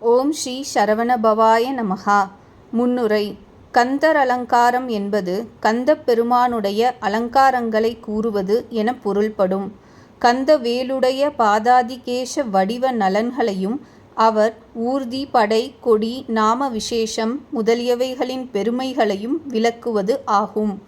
ஓம் ஸ்ரீ சரவணபவாய நமகா முன்னுரை கந்தர் அலங்காரம் என்பது கந்தப் பெருமானுடைய அலங்காரங்களை கூறுவது என பொருள்படும். கந்த வேலுடைய பாதாதிகேஷ வடிவ நலன்களையும் அவர் ஊர்தி படை கொடி நாம விசேஷம் முதலியவைகளின் பெருமைகளையும் விளக்குவது ஆகும்.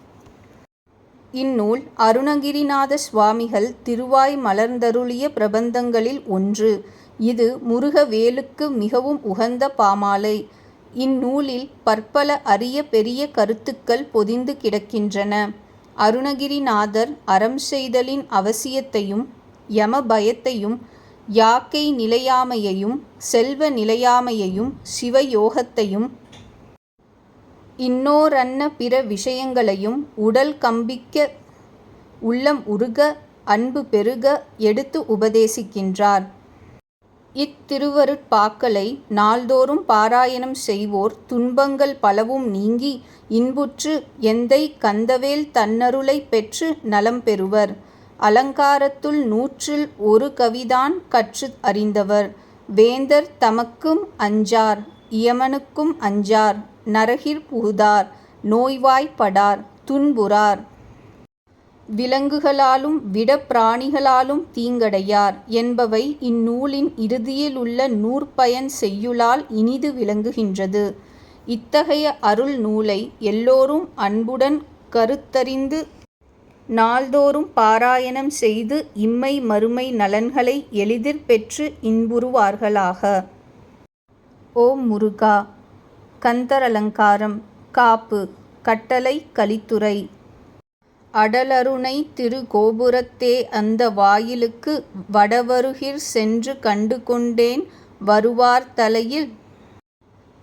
இந்நூல் அருணகிரிநாத சுவாமிகள் திருவாய் மலர்ந்தருளிய பிரபந்தங்களில் ஒன்று. இது முருகவேலுக்கு மிகவும் உகந்த பாமாலை. இந்நூலில் பற்பல அரிய பெரிய கருத்துக்கள் பொதிந்து கிடக்கின்றன. அருணகிரிநாதர் அறம் செய்தலின் அவசியத்தையும் யம பயத்தையும் யாக்கை நிலையாமையையும் செல்வ நிலையாமையையும் சிவயோகத்தையும் இன்னோரன்ன பிற விஷயங்களையும் உடல் கம்பிக்க உள்ளம் உருக அன்பு பெருக எடுத்து உபதேசிக்கின்றார். இத்திருவருட்பாக்களை நாள்தோறும் பாராயணம் செய்வோர் துன்பங்கள் பலவும் நீங்கி இன்புற்று எந்தை கந்தவேல் தன்னருளை பெற்று நலம் பெறுவர். அலங்காரத்துள் நூற்றில் ஒரு கவிதான் கற்று அறிந்தவர். வேந்தர் தமக்கும் அஞ்சார் இயமனுக்கும் அஞ்சார். நரகிற் புகுதார் நோய்வாய்ப்படார் துன்புறார். விலங்குகளாலும் விடப்பிராணிகளாலும் தீங்கடையார் என்பவை இந்நூலின் இறுதியில் உள்ள நூற்பயன் செய்யுளால் இனிது விளங்குகின்றது. இத்தகைய அருள் நூலை எல்லோரும் அன்புடன் கருத்தறிந்து நாள்தோறும் பாராயணம் செய்து இம்மை மறுமை நலன்களை எளிதிற் பெற்று இன்புறுவார்களாக. ஓம் முருகா! கந்தரலங்காரம் காப்பு கட்டளை கலித்துறை. அடலருணை திருகோபுரத்தே அந்த வாயிலுக்கு வடவருகிற் சென்று கண்டு கொண்டேன் வருவார் தலையில்.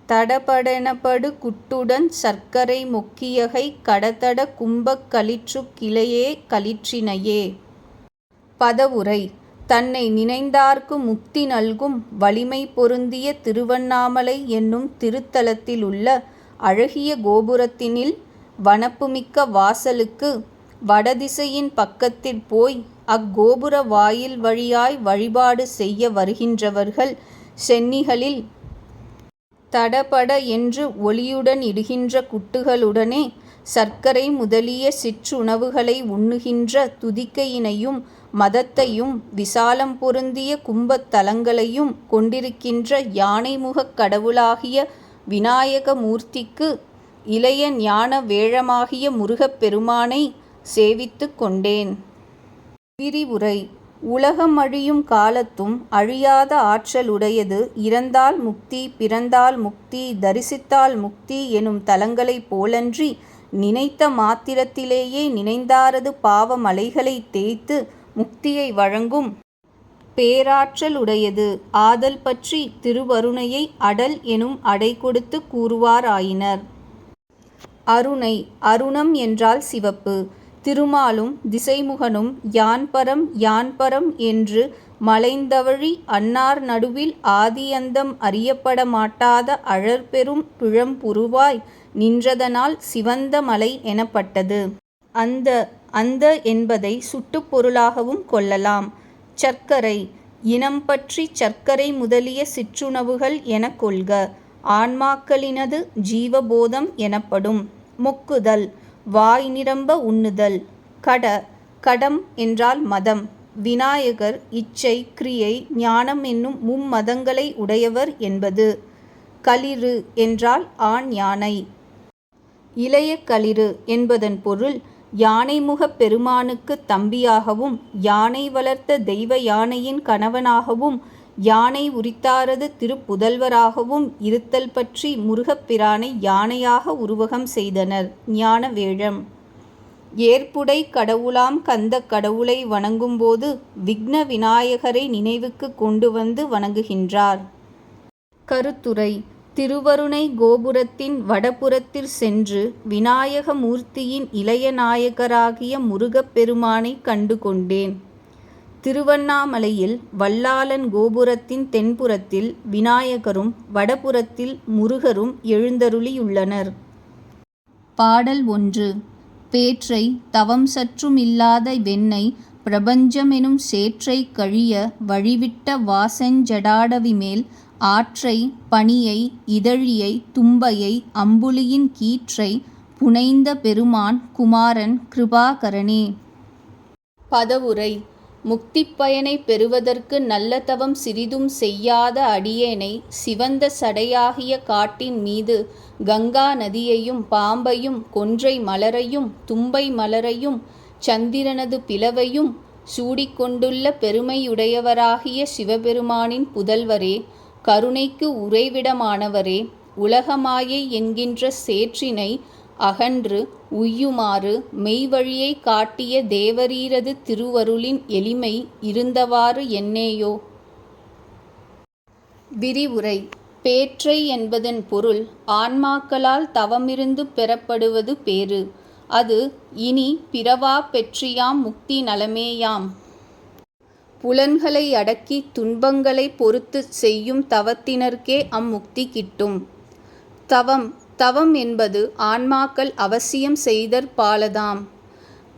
தடபடெனப்படு குட்டுடன் சர்க்கரை முக்கியகை கடதட கும்பக் களிற்றுக் கிளையே களிற்றினையே பதவுரை. தன்னை நினைந்தார்க்கு முக்தி நல்கும் வலிமை பொருந்திய திருவண்ணாமலை என்னும் திருத்தலத்திலுள்ள அழகிய கோபுரத்தினில் வனப்புமிக்க வாசலுக்கு வடதிசையின் பக்கத்தில் போய் அக்கோபுர வாயில் வழியாய் வழிபாடு செய்ய வருகின்றவர்கள் சென்னிகளில் தடபட என்று ஒளியுடன் இடுகின்ற குட்டுகளுடனே சர்க்கரை முதலிய சிற்றுணவுகளை உண்ணுகின்ற துதிக்கையினையும் மதத்தையும் விசாலம் பொருந்திய கும்பத்தலங்களையும் கொண்டிருக்கின்ற யானைமுகக் கடவுளாகிய விநாயக மூர்த்திக்கு இளைய ஞான வேழமாகிய முருகப் பெருமானை சேவித்து கொண்டேன். விரிவுரை. உலகம் அழியும் காலத்தும் அழியாத ஆற்றலுடையது இறந்தால் முக்தி பிறந்தால் முக்தி தரிசித்தால் முக்தி எனும் தலங்களைப் போலன்றி நினைத்த மாத்திரத்திலேயே நினைந்தாரது பாவமலைகளை தேய்த்து முக்தியை வழங்கும் பேராற்றலுடையது. ஆதல் பற்றி திருவருணையை அடல் எனும் அடை கொடுத்து கூறுவாராயினர். அருணை அருணம் என்றால் சிவப்பு. திருமாலும் திசைமுகனும் யான்பரம் யான்பரம் என்று மலைந்தவழி அன்னார் நடுவில் ஆதியந்தம் அறியப்பட மாட்டாத அழற்பெரும் பிழம்புருவாய் நின்றதனால் சிவந்த மலை எனப்பட்டது. அந்த அந்த என்பதை சுட்டுப்பொருளாகவும் கொள்ளலாம். சர்க்கரை. இனம் பற்றி சர்க்கரை முதலிய சிற்றுணவுகள் என கொள்க. ஆன்மாக்களினது ஜீவபோதம் எனப்படும். மொக்குதல். வாய் நிரம்ப உண்ணுதல். கட. கடம் என்றால் மதம். விநாயகர் இச்சை கிரியை ஞானம் என்னும் மும்மதங்களை உடையவர் என்பது. களிறு என்றால் ஆண் யானை. இளைய களிறு என்பதன் பொருள் யானைமுகப் பெருமானுக்கு தம்பியாகவும் யானை வளர்த்த தெய்வ யானையின் கணவனாகவும் யானை உரித்தாரது திருப்புதல்வராகவும் இருத்தல் பற்றி முருகப்பிரானை யானையாக உருவகம் செய்தனர். ஞான வேழம் ஏற்புடை கடவுளாம் கந்த கடவுளை வணங்கும்போது விக்ன விநாயகரை நினைவுக்கு கொண்டு வந்து வணங்குகின்றார். கருத்துரை. திருவருணை கோபுரத்தின் வடபுறத்தில் சென்று விநாயக மூர்த்தியின் இளைய நாயகராகிய கண்டு கொண்டேன் திருவண்ணாமலையில் வல்லாளன் கோபுரத்தின் தென்புறத்தில் விநாயகரும் வடபுறத்தில் முருகரும் எழுந்தருளியுள்ளனர். பாடல் ஒன்று. பேற்றை தவம் சற்றுமில்லாத வெண்ணை பிரபஞ்சமெனும் சேற்றை கழிய வழிவிட்ட வாசஞ்சடாடவி மேல் ஆற்றை பனியை இதழியை தும்பையை அம்புலியின் கீற்றை புனைந்த பெருமான் குமாரன் கிருபாகரனே. பதவுரை முக்திப் பயனைப் பெறுவதற்கு நல்ல தவம் சிறிதும் செய்யாத அடியேனை சிவந்த சடையாகிய காட்டின் மீது கங்கா நதியையும் பாம்பையும் கொன்றை மலரையும் தும்பை மலரையும் சந்திரனது பிளவையும் சூடிக் கொண்டுள்ள பெருமையுடையவராகிய சிவபெருமானின் புதல்வரே கருணைக்கு உறைவிடமானவரே உலகமாயை என்கின்ற சேற்றினை அகன்று உய்யுமாறு மெய்வழியைக் காட்டிய தேவரீரது திருவருளின் எளிமை இருந்தவாறு என்னேயோ. விரிவுரை பேற்றை என்பதன் பொருள் ஆன்மாக்களால் தவமிருந்து பெறப்படுவது பேறு. அது இனி பிறவா பெற்றியாம் முக்தி நலமேயாம். புலன்களை அடக்கி துன்பங்களைப் பொறுத்துச் செய்யும் தவத்தினர்க்கே அம்முக்தி கிட்டும். தவம் தவம் என்பது ஆன்மாக்கள் அவசியம் செய்தற்பாலதாம்.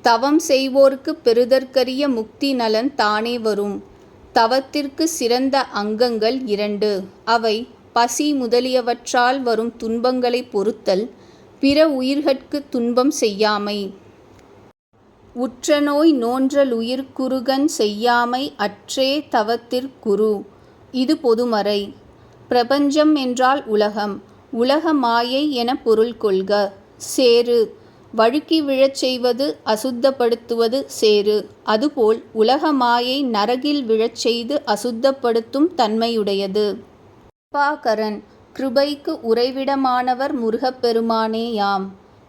தவம் செய்வோர்க்குப் பெறுதற்கரிய முக்தி நலன் தானே வரும். தவத்திற்குச் சிறந்த அங்கங்கள் இரண்டு. அவை பசி முதலியவற்றால் வரும் துன்பங்களைப் பொறுத்தல் பிற உயிர்கட்குத் துன்பம் செய்யாமை. உற்றநோய் நோன்றலுயிர்க்குறுகஞ் செய்யாமை அற்றே தவத்திற்குரு இது பொதுமறை. பிரபஞ்சம் என்றால் உலகம். உலக மாயை என பொருள் கொள்க. சேறு வழுக்கி விழச் செய்வது அசுத்தப்படுத்துவது சேறு. அதுபோல் உலக மாயை நரகில் விழச் செய்து அசுத்தப்படுத்தும் தன்மையுடையது. கிருபாகரன் கிருபைக்கு உறைவிடமானவர் முருகப்பெருமானேயாம்.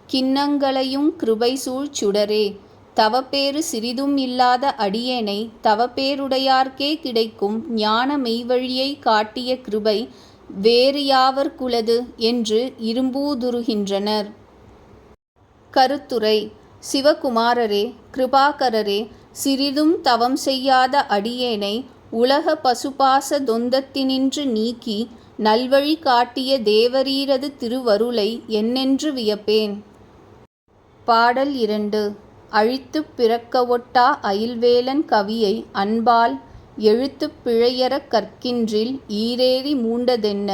கிண்ணங்களையும் கிருபை சூழ் சுடரே தவப்பேறு சிறிதும் இல்லாத அடியேனை தவப்பேருடையார்க்கே கிடைக்கும் ஞான மெய்வழியைக் காட்டிய கிருபை வேறு யாவர்க்குளது என்று இரும்பூதுருகின்றனர் கருத்துரை சிவகுமாரரே கிருபாகரரே சிறிதும் தவம் செய்யாத அடியேனை உலக பசுபாச தொந்தத்தினின்று நீக்கி நல்வழி காட்டிய தேவரீரது திருவருளை என்னென்று வியப்பேன். பாடல் இரண்டு. அழித்துப் பிறக்கவொட்டா அயில்வேலன் கவியை அன்பால் எழுத்துப் பிழையறக் கற்கின்றில் ஈரேறி மூண்டதென்ன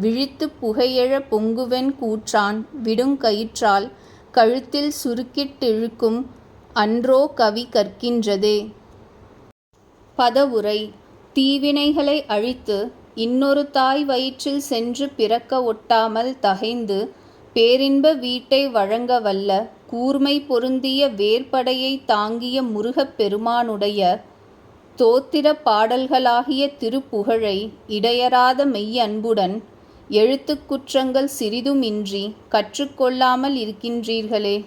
விழித்துப் புகையெழப் பொங்குவென் கூற்றான் விடுங்கயிற்றால் கழுத்தில் சுருக்கிட் டிழுக்கும் அன்றோ கவி கற்கின்றதே. பதவுரை தீவினைகளை அழித்து இன்னொரு தாய் வயிற்றில் சென்று பிறக்க ஒட்டாமல் தகைந்து பேரின்ப வீட்டை வழங்க வல்ல கூர்மை பொருந்திய வேற்படையைத் தாங்கிய முருகப் பெருமானுடைய தோத்திர பாடல்களாகிய திருப்புகழை இடையறாத மெய்யன்புடன் எழுத்துக்குற்றங்கள் குற்றங்கள் கற்றுக்கொள்ளாமல் இருக்கின்றீர்களே.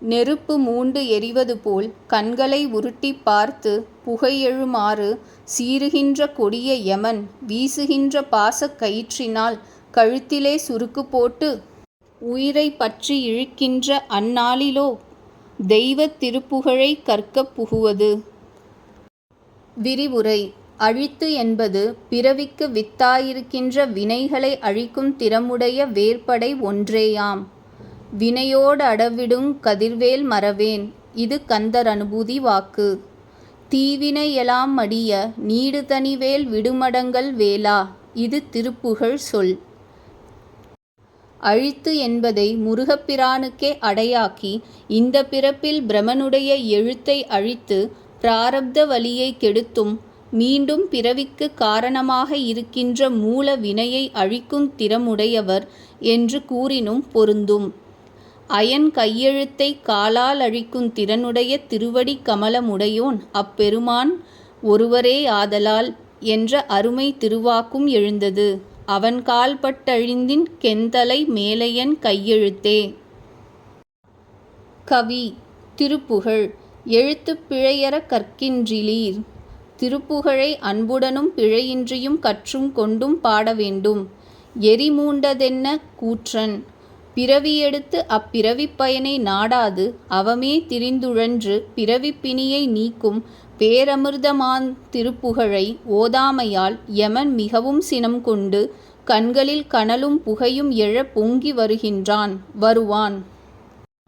நெருப்பு மூண்டு எரிவது போல் கண்களை உருட்டிப் பார்த்து புகையெழுமாறு சீறுகின்ற கொடிய யமன் வீசுகின்ற பாசக் கயிற்றினால் கழுத்திலே சுருக்கு போட்டு உயிரைப் பற்றி இழுக்கின்ற அந்நாளிலோ தெய்வத் திருப்புகழைக் கற்கப் புகுவது. விரிவுரை அழித்து என்பது பிறவிக்கு வித்தாயிருக்கின்ற வினைகளை அழிக்கும் திறமுடைய வேற்படை ஒன்றேயாம். வினையோடடவிடுங் கதிர்வேல் மறவேன் இது கந்தர் அனுபூதி வாக்கு. தீவினை யெலாமடிய நீடுதனி வேல் விடுமடங்கல் வேலா இது திருப்புகழ் சொல். அழித்து என்பதை முருகப்பிரானுக்கே அடையாக்கி இந்தப் பிறப்பில் பிரமனுடைய எழுத்தை அழித்து பிராரப்த வலியைக் கெடுத்தும் மீண்டும் பிறவிக்குக் காரணமாக இருக்கின்ற மூல வினையை அழிக்கும் திறமுடையவர் என்று கூறினும் பொருந்தும். அயன் கையெழுத்தை காலால் அழிக்கும் திறனுடைய திருவடிக் கமலமுடையோன் அப்பெருமான் ஒருவரே ஆதலால் என்ற அருமை திருவாக்கும் எழுந்தது அவன் கால்பட்டழிந்தின் கெந்தலை மேலையன் கையெழுத்தே. கவி திருப்புகழ் எழுத்துப் பிழையறக் கற்கின்றிலீர். திருப்புகழை அன்புடனும் பிழையின்றியும் கற்றும் கொண்டும் பாட வேண்டும். எரிமூண்டதென்ன கூற்றன். பிறவியெடுத்து அப்பிறவிப் பயனை நாடாது அவமே திரிந்துழன்று பிறவிப் பிணியை நீக்கும் பேரமிர்தமாந் திருப்புகழை ஓதாமையால் யமன் மிகவும் சினம் கொண்டு கண்களில் கனலும் புகையும் எழப் பொங்கி வருகின்றான் வருவான்.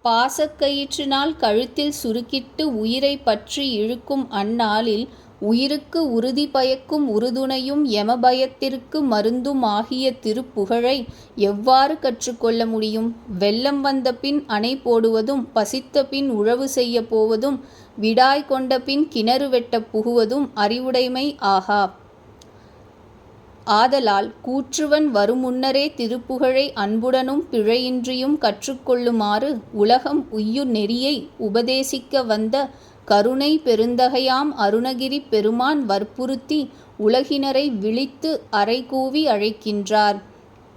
பாசக்கயிற்றினால் கழுத்தில் சுருக்கிட்டு உயிரைப் பற்றி இழுக்கும் அந்நாளில் உயிருக்கு உறுதி பயக்கும் உறுதுணையும் யமபயத்திற்கு மருந்தும் ஆகிய திருப்புகழை எவ்வாறு கற்றுக்கொள்ள முடியும்? வெள்ளம் வந்தபின் அணை போடுவதும் பசித்தபின் உழவு செய்யப் போவதும் விடாய் கொண்டபின் கிணறு வெட்டப் புகுவதும் அறிவுடைமை ஆகா. ஆதலால் கூற்றுவன் வருமுன்னரே திருப்புகழை அன்புடனும் பிழையின்றியும் கற்றுக்கொள்ளுமாறு உலகம் உய்யு நெறியை உபதேசிக்க வந்த கருணை பெருந்தகையாம் அருணகிரிப் பெருமான் வற்புறுத்தி உலகினரை விழித்து அறைகூவி அழைக்கின்றார்.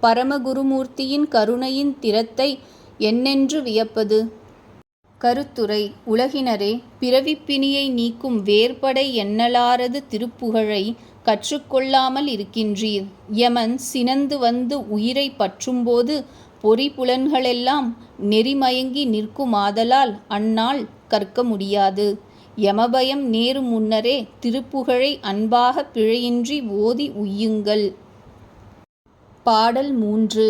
பரமகுருமூர்த்தியின் கருணையின் திறத்தை என்னென்று வியப்பது? கருத்துரை: உலகினரே, பிறவிப்பிணியை நீக்கும் வேற்படை எண்ணலாரது திருப்புகழை கற்றுக்கொள்ளாமல் இருக்கின்றீர். யமன் சினந்து வந்து உயிரைப் பற்றும்போது பொறிபுலன்களெல்லாம் நெறிமயங்கி நிற்குமாதலால் அந்நாள் கற்க முடியாது. யமபயம் நேரு முன்னரே திருப்புகழை அன்பாகப் பிழையின்றி ஓதி உய்யுங்கள். பாடல் மூன்று.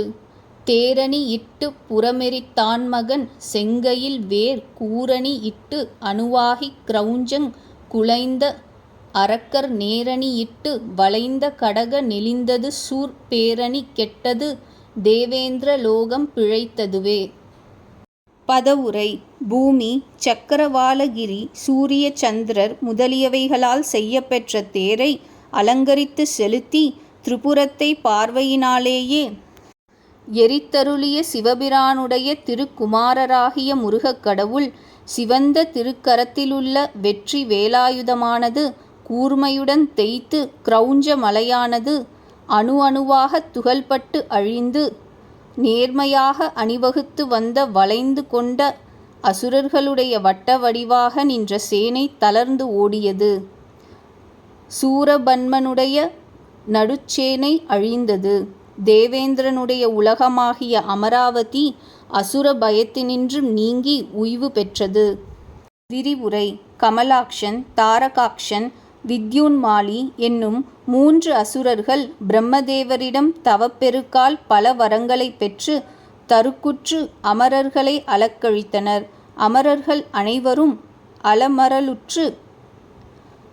தேரணி இட்டு புறமெறித்தான் மகன் செங்கையில் வேர் கூரணி இட்டு அணுவாகிக் கிரௌஞ்சங் குலைந்த அரக்கர் நேரணி இட்டு வளைந்த கடக நெளிந்தது சூர் பேரணி கெட்டது தேவேந்திர லோகம் பிழைத்ததுவே. பதவுரை: பூமி, சக்கரவாளகிரி, சூரிய சந்திரர் முதலியவைகளால் செய்யப்பெற்ற தேரை அலங்கரித்துச் செலுத்தி திரிபுரத்தைப் பார்வையினாலேயே எரித்தருளிய சிவபிரானுடைய திருக்குமாரராகிய முருகக் கடவுள் சிவந்த திருக்கரத்திலுள்ள வெற்றி வேலாயுதமானது கூர்மையுடன் தேய்த்து கிரௌஞ்ச மலையானது அணு அணுவாகத் துகள்பட்டு அழிந்து நேர்மையாக அணிவகுத்து வந்த வளைந்து கொண்ட அசுரர்களுடைய வட்ட வடிவாக நின்ற சேனை தளர்ந்து ஓடியது. சூரபன்மனுடைய நடுச்சேனை அழிந்தது. தேவேந்திரனுடைய உலகமாகிய அமராவதி அசுர பயத்தினின்று நீங்கி உய்வு பெற்றது. விரிவுரை: கமலாக்ஷன், தாரகாக்ஷன், வித்யுன்மாலி என்னும் மூன்று அசுரர்கள் பிரம்மதேவரிடம் தவப்பெருக்கால் பல வரங்களைப் பெற்று தருக்குற்று அமரர்களை அலக்கழித்தனர். அமரர்கள் அனைவரும் அலமரலுற்று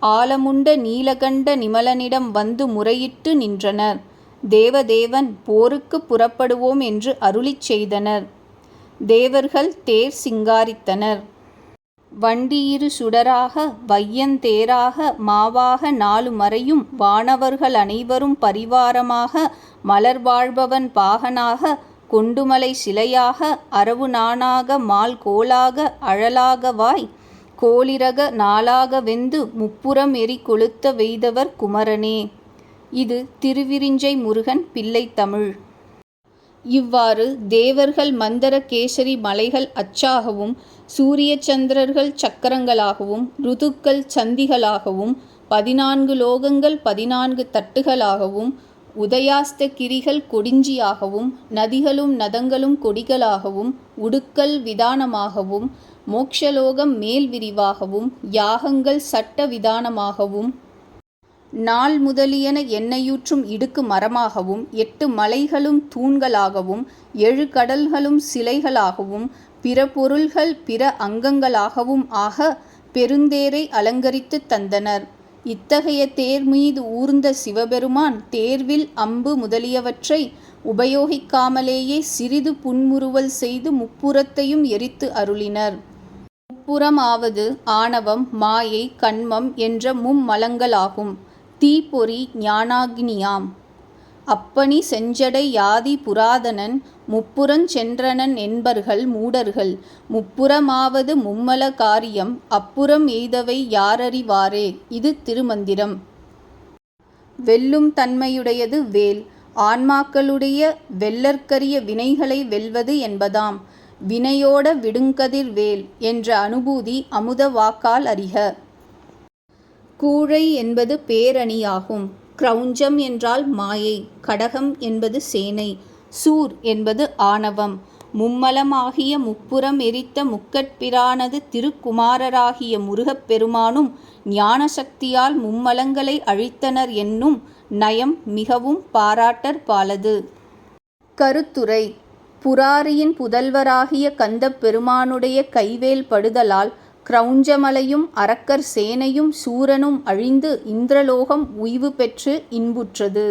ஆலமுண்ட நீலகண்ட நிமலனிடம் வந்து முறையிட்டு நின்றனர். தேவதேவன் போருக்குப் புறப்படுவோம் என்று அருளிச் செய்தனர். தேவர்கள் தேர் சிங்காரித்தனர். வண்டியிரு சுடராக வையந்தேராக மாவாக நாலு மறையும் வானவர்களனைவரும் பரிவாரமாக மலர் வாழ்பவன் பாகனாக கொண்டுமலை சிலையாக அரவு நானாக மால் கோலாக அழலாகவாய் கோளிரக நாளாக வெந்து முப்புறம் எரி கொளுத்த வெய்தவர் குமரனே. இது திருவிரிஞ்சை முருகன் பிள்ளைத்தமிழ். இவ்வாறு தேவர்கள் மந்தர கேசரி மலைகள் அச்சாகவும் சூரிய சந்திரர்கள் சக்கரங்களாகவும் ருதுக்கள் சந்திகளாகவும் பதினான்கு லோகங்கள் பதினான்கு தட்டுகளாகவும் உதயாஸ்தகிரிகள் கொடிஞ்சியாகவும் நதிகளும் நதங்களும் கொடிகளாகவும் உடுக்கல் விதானமாகவும் மோக்ஷலோகம் மேல் விரிவாகவும் யாகங்கள் சட்ட விதானமாகவும் நாள் முதலியன எண்ணெயூற்றும் இடுக்கு மரமாகவும் எட்டு மலைகளும் தூண்களாகவும் எழு கடல்களும் சிலைகளாகவும் பிற பொருள்கள் பிற அங்கங்களாகவும் ஆக பெருந்தேரை அலங்கரித்துத் தந்தனர். இத்தகைய தேர்மீது ஊர்ந்த சிவபெருமான் தேர்வில் அம்பு முதலியவற்றை உபயோகிக்காமலேயே சிறிது புன்முறுவல் செய்து முப்புறத்தையும் எரித்து அருளினர். முப்புறமாவது ஆணவம், மாயை, கண்மம் என்ற மும்மலங்களாகும். தீப்பொறி ஞானாக்னியாம். அப்பணி செஞ்சடை யாதி புராதனன் முப்புறஞ்சென்றனன் என்பர்கள் மூடர்கள் முப்புறமாவது மும்மல காரியம் அப்புறம் எய்தவை யாரறிவாரே இது திருமந்திரம். வெல்லும் தன்மையுடையது வேல். ஆன்மாக்களுடைய வெல்லற்கரிய வினைகளை வெல்வது என்பதாம். வினையோட விடுங்கதிர் வேல் என்ற அனுபூதி அமுத வாக்கால் அறிக. கூழை என்பது பேரணியாகும். கிரௌஞ்சம் என்றால் மாயை. கடகம் என்பது சேனை. சூர் என்பது ஆணவம். மும்மலமாகிய முப்புறம் எரித்த முக்கட்பிரானது திருக்குமாரராகிய முருகப் பெருமானும் ஞான சக்தியால் மும்மலங்களை அழித்தனர் என்னும் நயம் மிகவும் பாராட்டற்பாலது. கருத்துரை: புராரியின் புதல்வராகிய கந்தப் பெருமானுடைய கைவேல் படுதலால் கிரௌஞ்சமலையும் அரக்கர் சேனையும் சூரனும் அழிந்து இந்திரலோகம் உய்வு பெற்று இன்புற்றது.